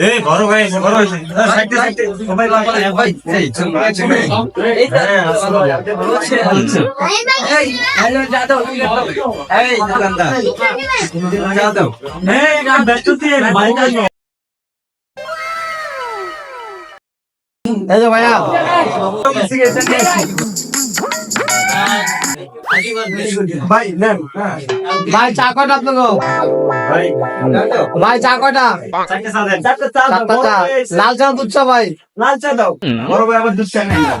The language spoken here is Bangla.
এই বড় ভাই এসে বড় হয়েছে সাইডে সাইডে সবাই ভাই এই চল এই তো, বলছে। এই, হ্যালো, যাদব, এই, দোকানদার। যাদব। এই গান ব্যস্ত ভাই গান এই ভাইয়া। ভাই নেন ভাই চা কটা আপনাকে ভাই। ভাই চা চা। লাল চা দুধ চা ভাই। লাল চা দাও। বড় ভাই আবার দুধ চা নেই আর